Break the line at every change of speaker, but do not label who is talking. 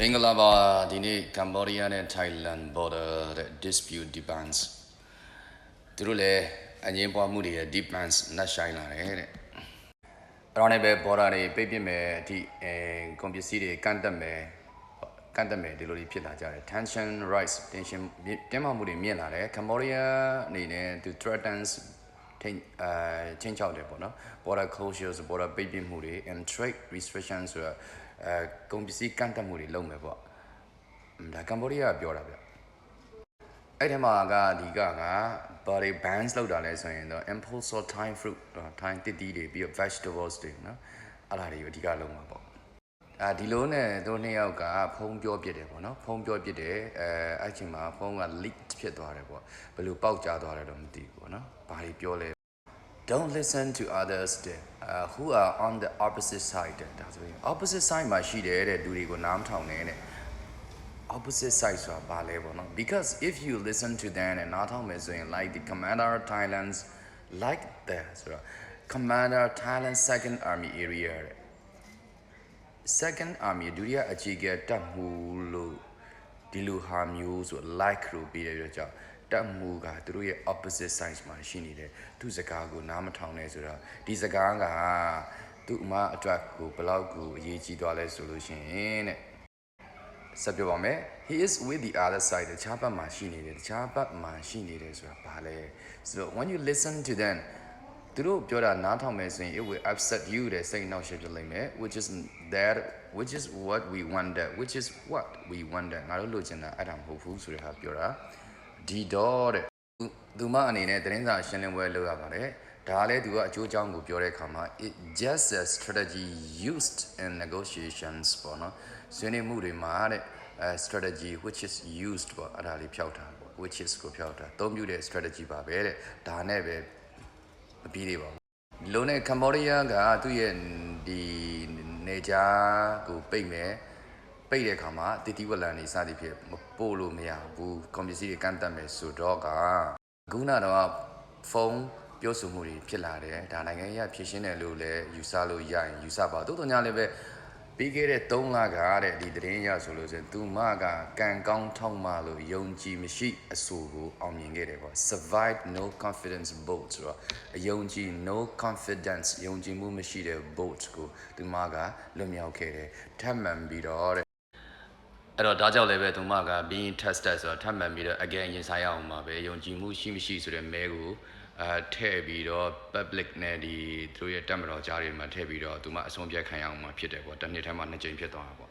မင်္ဂလာပါဒီနေ့ကမ္ဘောဒီးယားနဲ့ Thailand border တဲ့ dispute defense သူတို့လည်းအငင်းပွားမှုတွေရဲ့ defense နှက်ဆိုင်လာတယ်တဲ့အဲ့တော့လည်းပဲ border တွေပိတ်ပစ်မယ်အထိအဲကွန်ပစ္စည်းတွေကန့်တက်မယ်ကန့်တက်မယ်ဒီလိုတွေဖြစ်လာကြတယ် tension rise tension တင်းမာမှုတွေမြင့်လာတယ် Cambodia အနေနဲ့သူ threatens ထိန်အဲချင်းချောက်တယ်ပေါ့နော် border closures border ပိတ်ပစ်မှုတွေ and trade restrictions ဆိုတော့ အဲကုန်ပစ္စည်းကန့်တက်မှုတွေလုပ်မယ်ပေါ့อืมဒါကမ္ဘောဒီးယားကပြောတာဗျအဲ့ဒီမှာကဒီကက body bans လောက်တာလဲဆိုရင်တော့ impulse or Thai fruit တော့ Thai တစ်တီးတွေပြီးတော့ vegetables တွေနော်အဲ့ဒါတွေအဓိကလုံးမှာပေါ့အာဒီလိုနဲ့တို့နှစ်ယောက်ကဖုံးပြောပြစ်တယ်ပေါ့နော်ဖုံးပြောပြစ်တယ်အဲအဲ့ချိန်မှာဖုံးက leak ဖြစ်သွားတယ်ပေါ့ဘယ်လိုပေါက်ကြားသွားတယ်တော့မသိဘူးပေါ့နော်ဘာတွေပြောလဲ don't listen to others တဲ့ uh, who are on the opposite side တဲ့ဒါဆိုရင် opposite side မှာရှိတယ်တဲ့လူတွေကိုနားမထောင်နဲ့တဲ့ opposite side ဆိုတာဘာလဲပေါ့နော် because if you listen to them နဲ့နားထောင်မယ်ဆိုရင် like the commander of Thailand's like that ဆိုတော့ commander Thailand second army area တဲ့ second army ဒုတိယအခြေခံတပ်မှုလို့ဒီလိုဟာမျိုးဆို like လို့ပြီးတဲ့အတွက်ကြောင့် တပ်မှုကသူတို့ရဲ့ opposite sides မှာရှိနေတယ်သူစကားကိုနားမထောင်နဲ့ဆိုတော့ဒီစကားကသူ့အမအတွက်ကိုဘယ်လောက်ကိုအရေးကြီးသွားလဲဆိုလို့ရှိရင်တဲ့ဆက်ပြောပါမယ် he is with the other side တခြားဘက်မှာရှိနေတယ်တခြားဘက်မှာရှိနေတယ်ဆိုတာဘာလဲဆိုတော့ when you listen to them သူတို့ပြောတာနားထောင်မယ်ဆိုရင် it will upset you တဲ့စိတ်နှောက်ယှက်ဖြစ်လိမ့်မယ် which is that which is what we wanted which is what we wanted ငါတို့လိုချင်တာအဲ့ဒါမဟုတ်ဘူးဆိုတဲ့ဟာပြောတာ ဒီတော့တဲ့သူသူမအနေနဲ့သတင်းစာရှင်းလင်းပွဲလုပ်ရပါတယ်ဒါလည်းသူကအကျိုးအကြောင်းကိုပြောတဲ့အခါမှာ it just a strategy used in negotiations ပေါ့နော်ဆွေးနွေးမှုတွေမှာတဲ့အဲ strategy which is used ပေါ့အဲ့ဒါလေးဖြောက်တာပေါ့ which is ကိုဖြောက်တာအသုံးပြုတဲ့ strategy ပါပဲတဲ့ဒါနဲ့ပဲမပြီးသေးပါဘူးဒီလိုနဲ့ကမ္ဘောဒီးယားကသူ့ရဲ့ဒီနေကြားကိုပိတ်မယ် ပိတ်တဲ့အခါမှာတတိဝလန်နေစသည်ဖြစ်မပို့လို့မရဘူးကွန်ပျူတာတွေကန့်တက်မယ်ဆိုတော့ကခုနတော့ဖုန်းပြောဆိုမှုတွေဖြစ်လာတယ်ဒါနိုင်ငံရေးဖြည့်ရှင်းတယ်လို့လည်းယူဆလို့ရရင်ယူဆပါတိုးတော်ညာလည်းပဲပြီးခဲ့တဲ့3လကတဲ့ဒီသတင်းရဆိုလို့ဆိုရင်သူမကကံကောင်းထောက်မှလို့ယုံကြည်မရှိအဆိုကိုအောင်မြင်ခဲ့တယ်ပေါ့ survive no confidence vote ဆိုတော့အယုံကြည် no confidence ယုံကြည်မှုမရှိတဲ့ vote ကိုသူမကလွတ်မြောက်ခဲ့တယ်ထပ်မံပြီးတော့တဲ့ အဲ့တော့ဒါကြောင့်လည်းပဲသူမက being tested ဆိုတော့ထပ်မံပြီးတော့ again ရင်ဆိုင်ရအောင်ပါပဲယုံကြည်မှုရှိမရှိဆိုတဲ့မဲကိုအဲထည့်ပြီးတော့ public နဲ့ဒီသူတို့ရဲ့တက်မတော်ကြားတွေမှာထည့်ပြီးတော့သူမအဆုံးဖြတ်ခံရအောင်မှာဖြစ်တယ်ပေါ့တစ်နှစ်ထဲမှာနှစ်ကြိမ်ဖြစ်သွားတာပေါ့